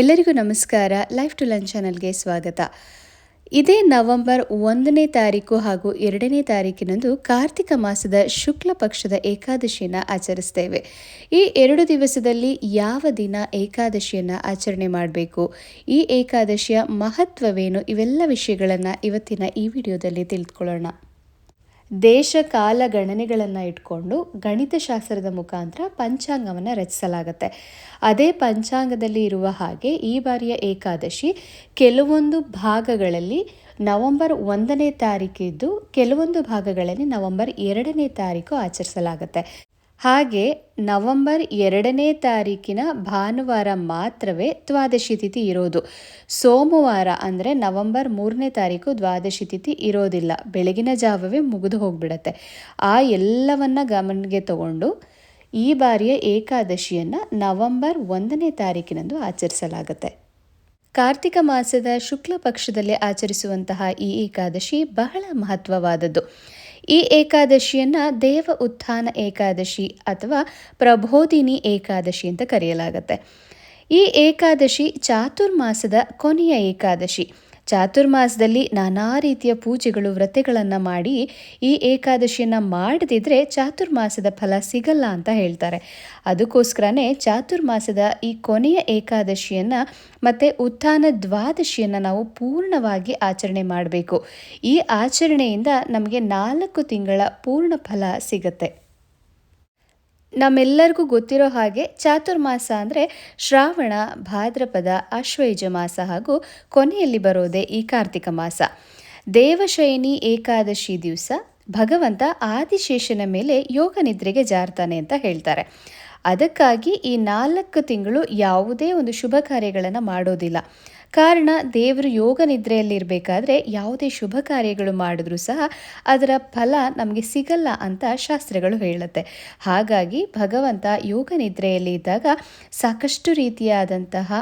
ಎಲ್ಲರಿಗೂ ನಮಸ್ಕಾರ. Life to lunch ಚಾನಲ್ಗೆ ಸ್ವಾಗತ. ಇದೇ ನವೆಂಬರ್ ಒಂದನೇ ತಾರೀಕು ಹಾಗೂ ಎರಡನೇ ತಾರೀಕಿನಂದು ಕಾರ್ತಿಕ ಮಾಸದ ಶುಕ್ಲ ಪಕ್ಷದ ಏಕಾದಶಿಯನ್ನು ಆಚರಿಸ್ತೇವೆ. ಈ ಎರಡು ದಿವಸದಲ್ಲಿ ಯಾವ ದಿನ ಏಕಾದಶಿಯನ್ನು ಆಚರಣೆ ಮಾಡಬೇಕು? ಈ ಏಕಾದಶಿಯ ಮಹತ್ವವೇನು? ಇವೆಲ್ಲ ವಿಷಯಗಳನ್ನು ಇವತ್ತಿನ ಈ ವಿಡಿಯೋದಲ್ಲಿ ತಿಳಿದುಕೊಳ್ಳೋಣ ದೇಶ ಕಾಲ ಗಣನೆಗಳನ್ನು ಇಟ್ಕೊಂಡು ಗಣಿತಶಾಸ್ತ್ರದ ಮುಖಾಂತರ ಪಂಚಾಂಗವನ್ನು ರಚಿಸಲಾಗುತ್ತೆ. ಅದೇ ಪಂಚಾಂಗದಲ್ಲಿ ಇರುವ ಹಾಗೆ ಈ ಬಾರಿಯ ಏಕಾದಶಿ ಕೆಲವೊಂದು ಭಾಗಗಳಲ್ಲಿ ನವೆಂಬರ್ ಒಂದನೇ ತಾರೀಕಿದ್ದು ಕೆಲವೊಂದು ಭಾಗಗಳಲ್ಲಿ ನವೆಂಬರ್ ಎರಡನೇ ತಾರೀಕು ಆಚರಿಸಲಾಗುತ್ತೆ. ಹಾಗೆ ನವೆಂಬರ್ ಎರಡನೇ ತಾರೀಕಿನ ಭಾನುವಾರ ಮಾತ್ರವೇ ದ್ವಾದಶಿ ತಿಥಿ ಇರೋದು. ಸೋಮವಾರ ಅಂದರೆ ನವೆಂಬರ್ ಮೂರನೇ ತಾರೀಕು ದ್ವಾದಶಿ ತಿಥಿ ಇರೋದಿಲ್ಲ. ಬೆಳಗಿನ ಜಾವವೇ ಮುಗಿದು ಹೋಗ್ಬಿಡತ್ತೆ. ಆ ಎಲ್ಲವನ್ನ ಗಮನಿಗೆ ತಗೊಂಡು ಈ ಬಾರಿಯ ಏಕಾದಶಿಯನ್ನು ನವೆಂಬರ್ ಒಂದನೇ ತಾರೀಕಿನಂದು ಆಚರಿಸಲಾಗುತ್ತೆ. ಕಾರ್ತಿಕ ಮಾಸದ ಶುಕ್ಲ ಪಕ್ಷದಲ್ಲಿ ಆಚರಿಸುವಂತಹ ಈ ಏಕಾದಶಿ ಬಹಳ ಮಹತ್ವವಾದದ್ದು. ಈ ಏಕಾದಶಿಯನ್ನು ದೇವ ಉತ್ಥಾನ ಏಕಾದಶಿ ಅಥವಾ ಪ್ರಬೋಧಿನಿ ಏಕಾದಶಿ ಅಂತ ಕರೆಯಲಾಗುತ್ತೆ. ಈ ಏಕಾದಶಿ ಚಾತುರ್ಮಾಸದ ಕೊನೆಯ ಏಕಾದಶಿ. ಚಾತುರ್ಮಾಸದಲ್ಲಿ ನಾನಾ ರೀತಿಯ ಪೂಜೆಗಳು, ವ್ರತಗಳನ್ನು ಮಾಡಿ ಈ ಏಕಾದಶಿಯನ್ನು ಮಾಡದಿದ್ರೆ ಚಾತುರ್ಮಾಸದ ಫಲ ಸಿಗಲ್ಲ ಅಂತ ಹೇಳ್ತಾರೆ. ಅದಕ್ಕೋಸ್ಕರನೇ ಚಾತುರ್ಮಾಸದ ಈ ಕೊನೆಯ ಏಕಾದಶಿಯನ್ನು ಮತ್ತು ಉತ್ಥಾನ ದ್ವಾದಶಿಯನ್ನು ನಾವು ಪೂರ್ಣವಾಗಿ ಆಚರಣೆ ಮಾಡಬೇಕು. ಈ ಆಚರಣೆಯಿಂದ ನಮಗೆ ನಾಲ್ಕು ತಿಂಗಳ ಪೂರ್ಣ ಫಲ ಸಿಗತ್ತೆ. ನಮ್ಮೆಲ್ಲರಿಗೂ ಗೊತ್ತಿರೋ ಹಾಗೆ ಚಾತುರ್ಮಾಸ ಅಂದರೆ ಶ್ರಾವಣ, ಭಾದ್ರಪದ ಅಶ್ವಯುಜ ಮಾಸ ಹಾಗೂ ಕೊನೆಯಲ್ಲಿ ಬರೋದೇ ಈ ಕಾರ್ತಿಕ ಮಾಸ. ದೇವಶಯನಿ ಏಕಾದಶಿ ದಿವಸ ಭಗವಂತ ಆದಿಶೇಷನ ಮೇಲೆ ಯೋಗ ನಿದ್ರೆಗೆ ಜಾರ್ತಾನೆ ಅಂತ ಹೇಳ್ತಾರೆ. ಅದಕ್ಕಾಗಿ ಈ ನಾಲ್ಕು ತಿಂಗಳು ಯಾವುದೇ ಒಂದು ಶುಭ ಕಾರ್ಯಗಳನ್ನು ಮಾಡೋದಿಲ್ಲ. ಕಾರಣ ದೇವರು ಯೋಗ ನಿದ್ರೆಯಲ್ಲಿರಬೇಕಾದ್ರೆ ಯಾವುದೇ ಶುಭ ಕಾರ್ಯಗಳು ಮಾಡಿದ್ರೂ ಸಹ ಅದರ ಫಲ ನಮಗೆ ಸಿಗಲ್ಲ ಅಂತ ಶಾಸ್ತ್ರಗಳು ಹೇಳುತ್ತೆ. ಹಾಗಾಗಿ ಭಗವಂತ ಯೋಗ ನಿದ್ರೆಯಲ್ಲಿ ಇದ್ದಾಗ ಸಾಕಷ್ಟು ರೀತಿಯಾದಂತಹ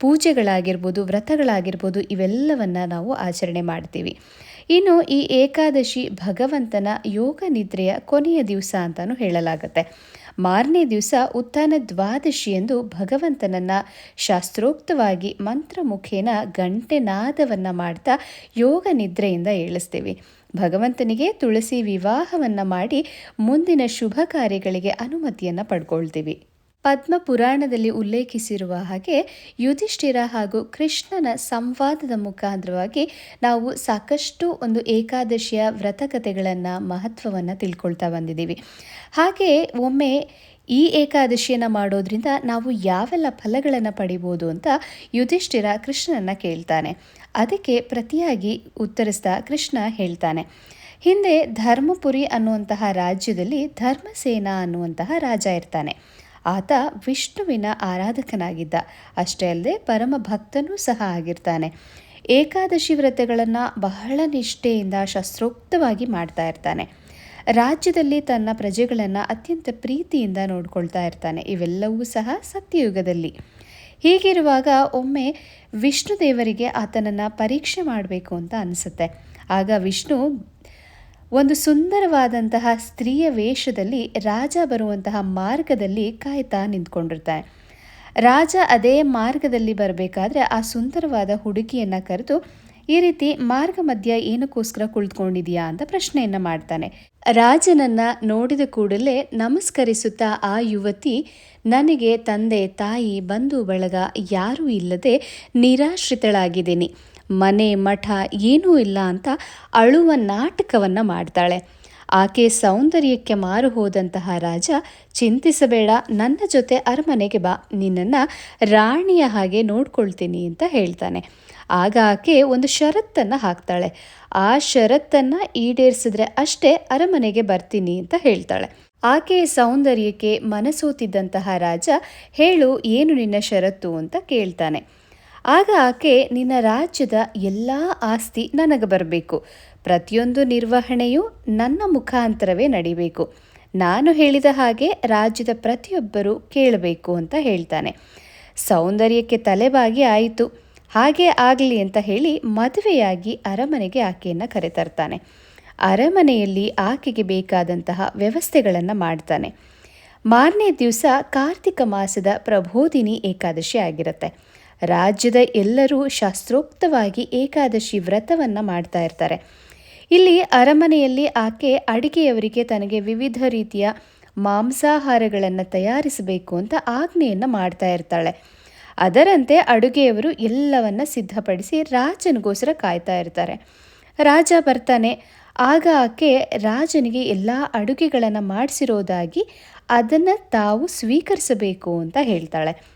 ಪೂಜೆಗಳಾಗಿರ್ಬೋದು, ವ್ರತಗಳಾಗಿರ್ಬೋದು, ಇವೆಲ್ಲವನ್ನು ನಾವು ಆಚರಣೆ ಮಾಡ್ತೀವಿ. ಇನ್ನು ಈ ಏಕಾದಶಿ ಭಗವಂತನ ಯೋಗ ನಿದ್ರೆಯ ಕೊನೆಯ ದಿವಸ ಅಂತಲೂ ಹೇಳಲಾಗುತ್ತೆ. ಮಾರನೇ ದಿವಸ ಉತ್ಥಾನ ದ್ವಾದಶಿ ಎಂದು ಭಗವಂತನನ್ನು ಶಾಸ್ತ್ರೋಕ್ತವಾಗಿ ಮಂತ್ರ ಮುಖೇನ ಗಂಟೆ ನಾದವನ್ನು ಮಾಡ್ತಾ ಯೋಗ ನಿದ್ರೆಯಿಂದ ಏಳಿಸ್ತೇವೆ. ಭಗವಂತನಿಗೆ ತುಳಸಿ ವಿವಾಹವನ್ನು ಮಾಡಿ ಮುಂದಿನ ಶುಭ ಕಾರ್ಯಗಳಿಗೆ ಅನುಮತಿಯನ್ನು ಪಡ್ಕೊಳ್ತೀವಿ. ಪದ್ಮ ಪುರಾಣದಲ್ಲಿ ಉಲ್ಲೇಖಿಸಿರುವ ಹಾಗೆ ಯುಧಿಷ್ಠಿರ ಹಾಗೂ ಕೃಷ್ಣನ ಸಂವಾದದ ಮುಖಾಂತರವಾಗಿ ನಾವು ಸಾಕಷ್ಟು ಒಂದು ಏಕಾದಶಿಯ ವ್ರತಕಥೆಗಳನ್ನು ಮಹತ್ವವನ್ನು ತಿಳ್ಕೊಳ್ತಾ ಬಂದಿದ್ದೀವಿ. ಹಾಗೆ ಒಮ್ಮೆ ಈ ಏಕಾದಶಿಯನ್ನು ಮಾಡೋದ್ರಿಂದ ನಾವು ಯಾವೆಲ್ಲ ಫಲಗಳನ್ನು ಪಡಿಬೋದು ಅಂತ ಯುಧಿಷ್ಠಿರ ಕೃಷ್ಣನನ್ನು ಕೇಳ್ತಾನೆ. ಅದಕ್ಕೆ ಪ್ರತಿಯಾಗಿ ಉತ್ತರಿಸ್ತಾ ಕೃಷ್ಣ ಹೇಳ್ತಾನೆ. ಹಿಂದೆ ಧರ್ಮಪುರಿ ಅನ್ನುವಂತಹ ರಾಜ್ಯದಲ್ಲಿ ಧರ್ಮಸೇನ ಅನ್ನುವಂತಹ ರಾಜ ಇರ್ತಾನೆ. ಆತ ವಿಷ್ಣುವಿನ ಆರಾಧಕನಾಗಿದ್ದ. ಅಷ್ಟೇ ಅಲ್ಲದೆ ಪರಮ ಭಕ್ತನೂ ಸಹ ಆಗಿರ್ತಾನೆ. ಏಕಾದಶಿ ವ್ರತಗಳನ್ನು ಬಹಳ ನಿಷ್ಠೆಯಿಂದ ಶಸ್ತ್ರೋಕ್ತವಾಗಿ ಮಾಡ್ತಾ ಇರ್ತಾನೆ. ರಾಜ್ಯದಲ್ಲಿ ತನ್ನ ಪ್ರಜೆಗಳನ್ನು ಅತ್ಯಂತ ಪ್ರೀತಿಯಿಂದ ನೋಡ್ಕೊಳ್ತಾ ಇರ್ತಾನೆ. ಇವೆಲ್ಲವೂ ಸಹ ಸತ್ಯಯುಗದಲ್ಲಿ. ಹೀಗಿರುವಾಗ ಒಮ್ಮೆ ವಿಷ್ಣು ದೇವರಿಗೆ ಆತನನ್ನು ಪರೀಕ್ಷೆ ಮಾಡಬೇಕು ಅಂತ ಅನಿಸುತ್ತೆ. ಆಗ ವಿಷ್ಣು ಒಂದು ಸುಂದರವಾದಂತಹ ಸ್ತ್ರೀಯ ವೇಷದಲ್ಲಿ ರಾಜ ಬರುವಂತಹ ಮಾರ್ಗದಲ್ಲಿ ಕಾಯ್ತಾ ನಿಂತ್ಕೊಂಡಿರ್ತಾನೆ ರಾಜ ಅದೇ ಮಾರ್ಗದಲ್ಲಿ ಬರಬೇಕಾದ್ರೆ ಆ ಸುಂದರವಾದ ಹುಡುಗಿಯನ್ನು ಕರೆದು, ಈ ರೀತಿ ಮಾರ್ಗ ಮಧ್ಯ ಏನಕ್ಕೋಸ್ಕರ ಕುಳಿತುಕೊಂಡಿದೆಯಾ ಅಂತ ಪ್ರಶ್ನೆಯನ್ನು ಮಾಡ್ತಾನೆ. ರಾಜನನ್ನ ನೋಡಿದ ಕೂಡಲೇ ನಮಸ್ಕರಿಸುತ್ತಾ ಆ ಯುವತಿ, ನನಗೆ ತಂದೆ, ತಾಯಿ, ಬಂಧು ಬಳಗ ಯಾರೂ ಇಲ್ಲದೆ ನಿರಾಶ್ರಿತಳಾಗಿದ್ದೀನಿ. ಮನೆ, ಮಠ ಏನೂ ಇಲ್ಲ ಅಂತ ಅಳುವ ನಾಟಕವನ್ನು ಮಾಡ್ತಾಳೆ. ಆಕೆ ಸೌಂದರ್ಯಕ್ಕೆ ಮಾರು ಹೋದಂತಹ ರಾಜ, ಚಿಂತಿಸಬೇಡ, ನನ್ನ ಜೊತೆ ಅರಮನೆಗೆ ಬಾ, ನಿನ್ನನ್ನು ರಾಣಿಯ ಹಾಗೆ ನೋಡ್ಕೊಳ್ತೀನಿ ಅಂತ ಹೇಳ್ತಾನೆ. ಆಗ ಆಕೆ ಒಂದು ಷರತ್ತನ್ನು ಹಾಕ್ತಾಳೆ. ಆ ಷರತ್ತನ್ನು ಈಡೇರಿಸಿದ್ರೆ ಅಷ್ಟೇ ಅರಮನೆಗೆ ಬರ್ತೀನಿ ಅಂತ ಹೇಳ್ತಾಳೆ. ಆಕೆಯ ಸೌಂದರ್ಯಕ್ಕೆ ಮನಸೋತಿದ್ದಂತಹ ರಾಜ, ಹೇಳು, ಏನು ನಿನ್ನ ಷರತ್ತು? ಅಂತ ಕೇಳ್ತಾನೆ. ಆಗ ಆಕೆ, ನಿನ್ನ ರಾಜ್ಯದ ಎಲ್ಲ ಆಸ್ತಿ ನನಗೆ ಬರಬೇಕು. ಪ್ರತಿಯೊಂದು ನಿರ್ವಹಣೆಯು ನನ್ನ ಮುಖಾಂತರವೇ ನಡಿಬೇಕು. ನಾನು ಹೇಳಿದ ಹಾಗೆ ರಾಜ್ಯದ ಪ್ರತಿಯೊಬ್ಬರು ಕೇಳಬೇಕು ಅಂತ ಹೇಳ್ತಾನೆ. ಸೌಂದರ್ಯಕ್ಕೆ ತಲೆಬಾಗಿ ಆಯಿತು. ಹಾಗೆ ಆಗಲಿ ಅಂತ ಹೇಳಿ ಮದುವೆಯಾಗಿ ಅರಮನೆಗೆ ಆಕೆಯನ್ನು ಕರೆತರ್ತಾನೆ. ಅರಮನೆಯಲ್ಲಿ ಆಕೆಗೆ ಬೇಕಾದಂತಹ ವ್ಯವಸ್ಥೆಗಳನ್ನು ಮಾಡ್ತಾನೆ. ಮಾರನೇ ದಿವಸ ಕಾರ್ತಿಕ ಮಾಸದ ಪ್ರಬೋಧಿನಿ ಏಕಾದಶಿ ಆಗಿರುತ್ತೆ. ರಾಜ್ಯದ ಎಲ್ಲರೂ ಶಾಸ್ತ್ರೋಕ್ತವಾಗಿ ಏಕಾದಶಿ ವ್ರತವನ್ನು ಮಾಡ್ತಾ ಇರ್ತಾರೆ. ಇಲ್ಲಿ ಅರಮನೆಯಲ್ಲಿ ಆಕೆ ಅಡಿಗೆಯವರಿಗೆ ತನಗೆ ವಿವಿಧ ರೀತಿಯ ಮಾಂಸಾಹಾರಗಳನ್ನು ತಯಾರಿಸಬೇಕು ಅಂತ ಆಜ್ಞೆಯನ್ನು ಮಾಡ್ತಾ ಇರ್ತಾಳೆ. ಅದರಂತೆ ಅಡುಗೆಯವರು ಎಲ್ಲವನ್ನ ಸಿದ್ಧಪಡಿಸಿ ರಾಜನಿಗೋಸ್ಕರ ಕಾಯ್ತಾ ಇರ್ತಾರೆ. ರಾಜ ಬರ್ತಾನೆ. ಆಗ ಆಕೆ ರಾಜನಿಗೆ ಎಲ್ಲ ಅಡುಗೆಗಳನ್ನು ಮಾಡಿಸಿರೋದಾಗಿ ಅದನ್ನು ತಾವು ಸ್ವೀಕರಿಸಬೇಕು ಅಂತ ಹೇಳ್ತಾಳೆ.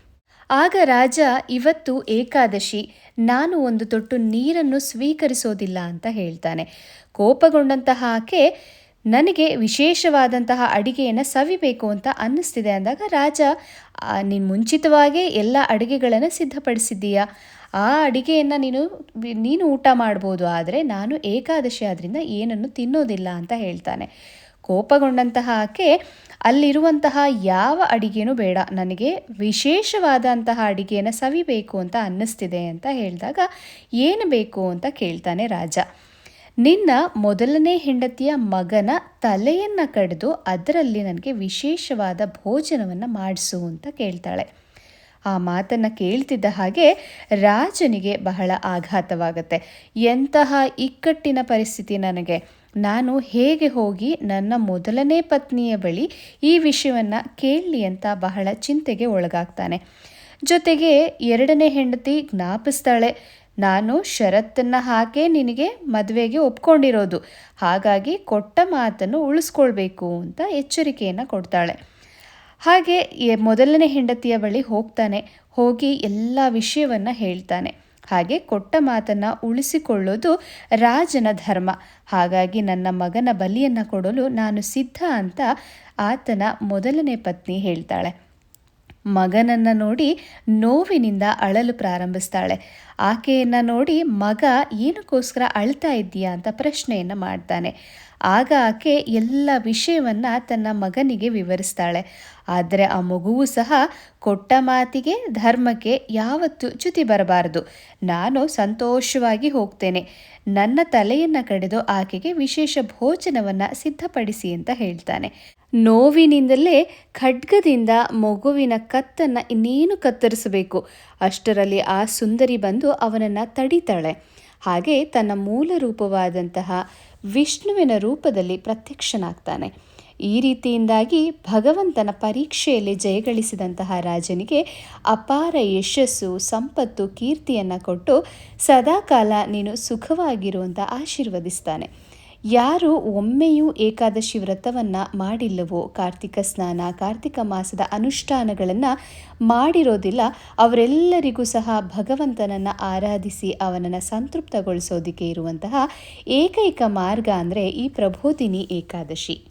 ಆಗ ರಾಜ, ಇವತ್ತು ಏಕಾದಶಿ, ನಾನು ಒಂದು ತೊಟ್ಟು ನೀರನ್ನು ಸ್ವೀಕರಿಸೋದಿಲ್ಲ ಅಂತ ಹೇಳ್ತಾನೆ. ಕೋಪಗೊಂಡಂತಹ ಆಕೆ, ನನಗೆ ವಿಶೇಷವಾದಂತಹ ಅಡಿಗೆಯನ್ನು ಸವಿಬೇಕು ಅಂತ ಅನ್ನಿಸ್ತಿದೆ ಅಂದಾಗ, ರಾಜ ನೀನು ಮುಂಚಿತವಾಗೇ ಎಲ್ಲ ಅಡುಗೆಗಳನ್ನು ಸಿದ್ಧಪಡಿಸಿದ್ದೀಯಾ? ಆ ಅಡಿಗೆಯನ್ನು ನೀನು ನೀನು ಊಟ ಮಾಡ್ಬೋದು, ಆದರೆ ನಾನು ಏಕಾದಶಿ ಆದ್ದರಿಂದ ಏನನ್ನು ತಿನ್ನೋದಿಲ್ಲ, ಅಂತ ಹೇಳ್ತಾನೆ. ಕೋಪಗೊಂಡಂತಹ ಆಕೆ ಅಲ್ಲಿರುವಂತಹ ಯಾವ ಅಡಿಗೆನೂ ಬೇಡ. ನನಗೆ ವಿಶೇಷವಾದಂತಹ ಅಡಿಗೆಯನ್ನು ಸವಿಬೇಕು ಅಂತ ಅನ್ನಿಸ್ತಿದೆ ಅಂತ ಹೇಳಿದಾಗ, ಏನು ಬೇಕು ಅಂತ ಕೇಳ್ತಾನೆ ರಾಜ. ನಿನ್ನ ಮೊದಲನೇ ಹೆಂಡತಿಯ ಮಗನ ತಲೆಯನ್ನು ಕಡಿದು ಅದರಲ್ಲಿ ನನಗೆ ವಿಶೇಷವಾದ ಭೋಜನವನ್ನು ಮಾಡಿಸು ಅಂತ ಕೇಳ್ತಾಳೆ. ಆ ಮಾತನ್ನು ಕೇಳ್ತಿದ್ದ ಹಾಗೆ ರಾಜನಿಗೆ ಬಹಳ ಆಘಾತವಾಗುತ್ತೆ. ಎಂತಹ ಇಕ್ಕಟ್ಟಿನ ಪರಿಸ್ಥಿತಿ ನನಗೆ. ನಾನು ಹೇಗೆ ಹೋಗಿ ನನ್ನ ಮೊದಲನೇ ಪತ್ನಿಯ ಬಳಿ ಈ ವಿಷಯವನ್ನು ಕೇಳಲಿ ಅಂತ ಬಹಳ ಚಿಂತೆಗೆ ಒಳಗಾಗ್ತಾನೆ. ಜೊತೆಗೆ ಎರಡನೇ ಹೆಂಡತಿ ಜ್ಞಾಪಿಸ್ತಾಳೆ. ನಾನು ಷರತ್ತನ್ನು ಹಾಕೇ ನಿನಗೆ ಮದುವೆಗೆ ಒಪ್ಕೊಂಡಿರೋದು. ಹಾಗಾಗಿ ಕೊಟ್ಟ ಮಾತನ್ನು ಉಳಿಸ್ಕೊಳ್ಬೇಕು ಅಂತ ಎಚ್ಚರಿಕೆಯನ್ನು ಕೊಡ್ತಾಳೆ. ಹಾಗೆ ಮೊದಲನೇ ಹೆಂಡತಿಯ ಬಳಿ ಹೋಗ್ತಾನೆ, ಹೋಗಿ ಎಲ್ಲ ವಿಷಯವನ್ನು ಹೇಳ್ತಾನೆ. ಹಾಗೆ ಕೊಟ್ಟ ಮಾತನ್ನು ಉಳಿಸಿಕೊಳ್ಳೋದು ರಾಜನ ಧರ್ಮ. ಹಾಗಾಗಿ ನನ್ನ ಮಗನ ಬಲಿಯನ್ನು ಕೊಡಲು ನಾನು ಸಿದ್ಧ ಅಂತ ಆತನ ಮೊದಲನೇ ಪತ್ನಿ ಹೇಳ್ತಾಳೆ. ಮಗನನ್ನು ನೋಡಿ ನೋವಿನಿಂದ ಅಳಲು ಪ್ರಾರಂಭಿಸ್ತಾಳೆ. ಆಕೆಯನ್ನು ನೋಡಿ ಮಗ ಏನಕ್ಕೋಸ್ಕರ ಅಳ್ತಾ ಇದ್ದೀಯಾ ಅಂತ ಪ್ರಶ್ನೆಯನ್ನು ಮಾಡ್ತಾನೆ. ಆಗ ಆಕೆ ಎಲ್ಲ ವಿಷಯವನ್ನು ತನ್ನ ಮಗನಿಗೆ ವಿವರಿಸ್ತಾಳೆ. ಆದರೆ ಆ ಮಗುವು ಸಹ ಕೊಟ್ಟ ಮಾತಿಗೆ, ಧರ್ಮಕ್ಕೆ ಯಾವತ್ತೂ ಚ್ಯುತಿ ಬರಬಾರದು. ನಾನು ಸಂತೋಷವಾಗಿ ಹೋಗ್ತೇನೆ. ನನ್ನ ತಲೆಯನ್ನು ಕಡಿದು ಆಕೆಗೆ ವಿಶೇಷ ಭೋಜನವನ್ನು ಸಿದ್ಧಪಡಿಸಿ ಅಂತ ಹೇಳ್ತಾನೆ. ನೋವಿನಿಂದಲೇ ಖಡ್ಗದಿಂದ ಮಗುವಿನ ಕತ್ತನ್ನು ಇನ್ನೇನು ಕತ್ತರಿಸಬೇಕು? ಅಷ್ಟರಲ್ಲಿ ಆ ಸುಂದರಿ ಬಂದು ಅವನನ್ನು ತಡಿತಾಳೆ. ಹಾಗೆ ತನ್ನ ಮೂಲ ರೂಪವಾದಂತಹ ವಿಷ್ಣುವಿನ ರೂಪದಲ್ಲಿ ಪ್ರತ್ಯಕ್ಷನಾಗ್ತಾನೆ. ಈ ರೀತಿಯಿಂದಾಗಿ ಭಗವಂತನ ಪರೀಕ್ಷೆಯಲ್ಲಿ ಜಯಗಳಿಸಿದಂತಹ ರಾಜನಿಗೆ ಅಪಾರ ಯಶಸ್ಸು, ಸಂಪತ್ತು, ಕೀರ್ತಿಯನ್ನು ಕೊಟ್ಟು ಸದಾಕಾಲ ನೀನು ಸುಖವಾಗಿರುವಂತ ಆಶೀರ್ವದಿಸ್ತಾನೆ. ಯಾರು ಒಮ್ಮೆಯೂ ಏಕಾದಶಿ ವ್ರತವನ್ನು ಮಾಡಿಲ್ಲವೋ, ಕಾರ್ತಿಕ ಸ್ನಾನ, ಕಾರ್ತಿಕ ಮಾಸದ ಅನುಷ್ಠಾನಗಳನ್ನು ಮಾಡಿರೋದಿಲ್ಲ, ಅವರೆಲ್ಲರಿಗೂ ಸಹ ಭಗವಂತನನ್ನು ಆರಾಧಿಸಿ ಅವನನ್ನು ಸಂತೃಪ್ತಗೊಳಿಸೋದಕ್ಕೆ ಇರುವಂತಹ ಏಕೈಕ ಮಾರ್ಗ ಅಂದರೆ ಈ ಪ್ರಬೋಧಿನಿ ಏಕಾದಶಿ.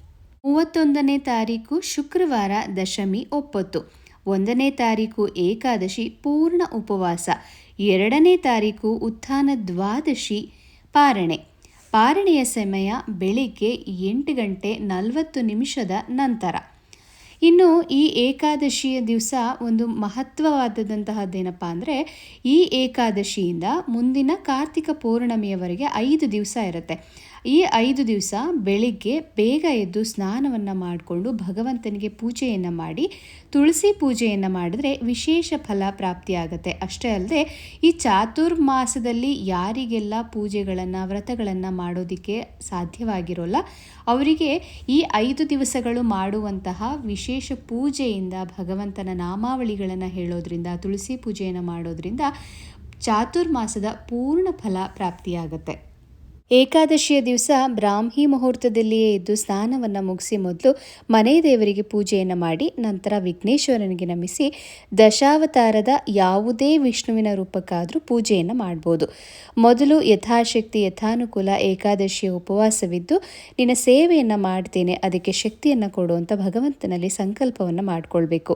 ಮೂವತ್ತೊಂದನೇ ತಾರೀಕು ಶುಕ್ರವಾರ ದಶಮಿ ಒಪ್ಪತ್ತು. ಒಂದನೇ ತಾರೀಕು ಏಕಾದಶಿ ಪೂರ್ಣ ಉಪವಾಸ. ಎರಡನೇ ತಾರೀಕು ಉತ್ಥಾನ ದ್ವಾದಶಿ ಪಾರಣೆ. ಪಾರಣೆಯ ಸಮಯ ಬೆಳಿಗ್ಗೆ ಎಂಟು ಗಂಟೆ ನಲವತ್ತು ನಿಮಿಷದ ನಂತರ. ಇನ್ನು ಈ ಏಕಾದಶಿಯ ದಿವಸ ಒಂದು ಮಹತ್ವವಾದದಂತಹದ್ದೇನಪ್ಪ ಅಂದರೆ ಈ ಏಕಾದಶಿಯಿಂದ ಮುಂದಿನ ಕಾರ್ತಿಕ ಪೌರ್ಣಮಿಯವರೆಗೆ ಐದು ದಿವಸ ಇರುತ್ತೆ. ಈ ಐದು ದಿವಸ ಬೆಳಿಗ್ಗೆ ಬೇಗ ಎದ್ದು ಸ್ನಾನವನ್ನು ಮಾಡಿಕೊಂಡು ಭಗವಂತನಿಗೆ ಪೂಜೆಯನ್ನು ಮಾಡಿ, ತುಳಸಿ ಪೂಜೆಯನ್ನು ಮಾಡಿದ್ರೆ ವಿಶೇಷ ಫಲ ಪ್ರಾಪ್ತಿಯಾಗುತ್ತೆ ಅಷ್ಟೇ ಅಲ್ಲದೆ ಈ ಚಾತುರ್ಮಾಸದಲ್ಲಿ ಯಾರಿಗೆಲ್ಲ ಪೂಜೆಗಳನ್ನು, ವ್ರತಗಳನ್ನು ಮಾಡೋದಕ್ಕೆ ಸಾಧ್ಯವಾಗಿರೋಲ್ಲ, ಅವರಿಗೆ ಈ ಐದು ದಿವಸಗಳು ಮಾಡುವಂತಹ ವಿಶೇಷ ಪೂಜೆಯಿಂದ, ಭಗವಂತನ ನಾಮಾವಳಿಗಳನ್ನು ಹೇಳೋದ್ರಿಂದ, ತುಳಸಿ ಪೂಜೆಯನ್ನು ಮಾಡೋದ್ರಿಂದ ಚಾತುರ್ಮಾಸದ ಪೂರ್ಣ ಫಲ ಪ್ರಾಪ್ತಿಯಾಗತ್ತೆ ಏಕಾದಶಿಯ ದಿವಸ ಬ್ರಾಹ್ಮಿ ಮುಹೂರ್ತದಲ್ಲಿಯೇ ಇದ್ದು ಸ್ನಾನವನ್ನು ಮುಗಿಸಿ ಮೊದಲು ಮನೆ ದೇವರಿಗೆ ಪೂಜೆಯನ್ನು ಮಾಡಿ ನಂತರ ವಿಘ್ನೇಶ್ವರನಿಗೆ ನಮಿಸಿ ದಶಾವತಾರದ ಯಾವುದೇ ವಿಷ್ಣುವಿನ ರೂಪಕ್ಕಾದರೂ ಪೂಜೆಯನ್ನು ಮಾಡ್ಬೋದು. ಮೊದಲು ಯಥಾಶಕ್ತಿ, ಯಥಾನುಕೂಲ, ಏಕಾದಶಿಯ ಉಪವಾಸವಿದ್ದು ನಿನ್ನ ಸೇವೆಯನ್ನು ಮಾಡ್ತೇನೆ, ಅದಕ್ಕೆ ಶಕ್ತಿಯನ್ನು ಕೊಡುವಂಥ ಭಗವಂತನಲ್ಲಿ ಸಂಕಲ್ಪವನ್ನು ಮಾಡಿಕೊಳ್ಬೇಕು.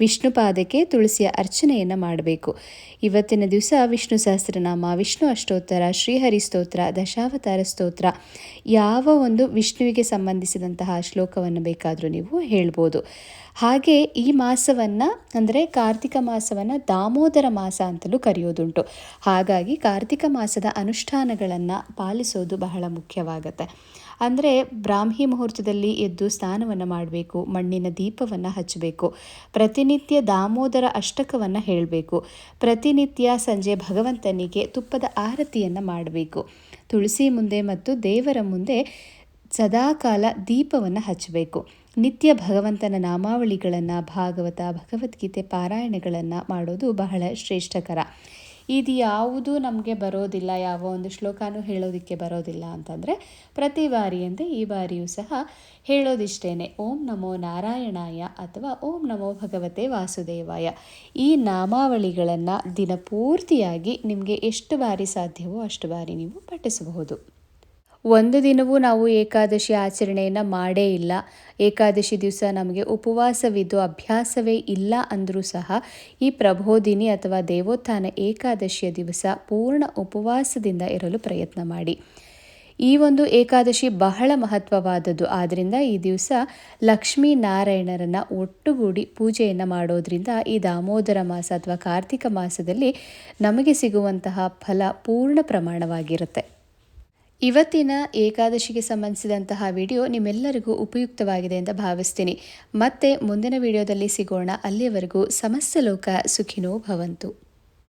ವಿಷ್ಣು ಪಾದಕ್ಕೆ ತುಳಸಿಯ ಅರ್ಚನೆಯನ್ನು ಮಾಡಬೇಕು. ಇವತ್ತಿನ ದಿವಸ ವಿಷ್ಣು ಸಹಸ್ರನಾಮ, ವಿಷ್ಣು ಅಷ್ಟೋತ್ತರ, ಶ್ರೀಹರಿ ಸ್ತೋತ್ರ, ದಶಾವತಾರ ಸ್ತೋತ್ರ, ಯಾವ ಒಂದು ವಿಷ್ಣುವಿಗೆ ಸಂಬಂಧಿಸಿದಂತಹ ಶ್ಲೋಕವನ್ನು ಬೇಕಾದರೂ ನೀವು ಹೇಳ್ಬೋದು. ಹಾಗೆ ಈ ಮಾಸವನ್ನು ಅಂದರೆ ಕಾರ್ತಿಕ ಮಾಸವನ್ನು ದಾಮೋದರ ಮಾಸ ಅಂತಲೂ ಕರೆಯೋದುಂಟು. ಹಾಗಾಗಿ ಕಾರ್ತಿಕ ಮಾಸದ ಅನುಷ್ಠಾನಗಳನ್ನು ಪಾಲಿಸೋದು ಬಹಳ ಮುಖ್ಯವಾಗತ್ತೆ. ಅಂದರೆ ಬ್ರಾಹ್ಮಿ ಮುಹೂರ್ತದಲ್ಲಿ ಎದ್ದು ಸ್ನಾನವನ್ನು ಮಾಡಬೇಕು, ಮಣ್ಣಿನ ದೀಪವನ್ನು ಹಚ್ಚಬೇಕು, ಪ್ರತಿನಿತ್ಯ ದಾಮೋದರ ಅಷ್ಟಕವನ್ನು ಹೇಳಬೇಕು, ಪ್ರತಿನಿತ್ಯ ಸಂಜೆ ಭಗವಂತನಿಗೆ ತುಪ್ಪದ ಆರತಿಯನ್ನು ಮಾಡಬೇಕು. ತುಳಸಿ ಮುಂದೆ ಮತ್ತು ದೇವರ ಮುಂದೆ ಸದಾಕಾಲ ದೀಪವನ್ನು ಹಚ್ಚಬೇಕು. ನಿತ್ಯ ಭಗವಂತನ ನಾಮಾವಳಿಗಳನ್ನು, ಭಾಗವತ, ಭಗವದ್ಗೀತೆ, ಪಾರಾಯಣಗಳನ್ನು ಮಾಡೋದು ಬಹಳ ಶ್ರೇಷ್ಠಕರ. ಇದು ಯಾವುದೂ ನಮಗೆ ಬರೋದಿಲ್ಲ, ಯಾವ ಒಂದು ಶ್ಲೋಕನೂ ಹೇಳೋದಕ್ಕೆ ಬರೋದಿಲ್ಲ ಅಂತಂದರೆ ಪ್ರತಿ ಬಾರಿಯಂತೆ ಈ ಬಾರಿಯೂ ಸಹ ಹೇಳೋದಿಷ್ಟೇನೆ. ಓಂ ನಮೋ ನಾರಾಯಣಾಯ ಅಥವಾ ಓಂ ನಮೋ ಭಗವತೆ ವಾಸುದೇವಾಯ. ಈ ನಾಮಾವಳಿಗಳನ್ನು ದಿನಪೂರ್ತಿಯಾಗಿ ನಿಮಗೆ ಎಷ್ಟು ಬಾರಿ ಸಾಧ್ಯವೋ ಅಷ್ಟು ಬಾರಿ ನೀವು ಪಠಿಸಬಹುದು. ಒಂದು ದಿನವೂ ನಾವು ಏಕಾದಶಿ ಆಚರಣೆಯನ್ನು ಮಾಡೇ ಇಲ್ಲ. ಏಕಾದಶಿ ದಿವಸ ನಮಗೆ ಉಪವಾಸವಿದ್ದು ಅಭ್ಯಾಸವೇ ಇಲ್ಲ ಅಂದರೂ ಸಹ ಈ ಪ್ರಬೋಧಿನಿ ಅಥವಾ ದೇವೋತ್ಥಾನ ಏಕಾದಶಿಯ ದಿವಸ ಪೂರ್ಣ ಉಪವಾಸದಿಂದ ಇರಲು ಪ್ರಯತ್ನ ಮಾಡಿ. ಈ ಒಂದು ಏಕಾದಶಿ ಬಹಳ ಮಹತ್ವವಾದದ್ದು. ಆದ್ದರಿಂದ ಈ ದಿವಸ ಲಕ್ಷ್ಮೀ ನಾರಾಯಣರನ್ನು ಒಟ್ಟುಗೂಡಿ ಪೂಜೆಯನ್ನು ಮಾಡೋದ್ರಿಂದ ಈ ದಾಮೋದರ ಮಾಸ ಅಥವಾ ಕಾರ್ತಿಕ ಮಾಸದಲ್ಲಿ ನಮಗೆ ಸಿಗುವಂತಹ ಫಲ ಪೂರ್ಣ ಪ್ರಮಾಣವಾಗಿರುತ್ತೆ. ಇವತ್ತಿನ ಏಕಾದಶಿಗೆ ಸಂಬಂಧಿಸಿದಂತಹ ವಿಡಿಯೋ ನಿಮ್ಮೆಲ್ಲರಿಗೂ ಉಪಯುಕ್ತವಾಗಿದೆ ಅಂತ ಭಾವಿಸ್ತೀನಿ. ಮತ್ತೆ ಮುಂದಿನ ವಿಡಿಯೋದಲ್ಲಿ ಸಿಗೋಣ. ಅಲ್ಲಿಯವರೆಗೂ ಸಮಸ್ತ ಲೋಕ ಸುಖಿನೋ ಭವಂತು.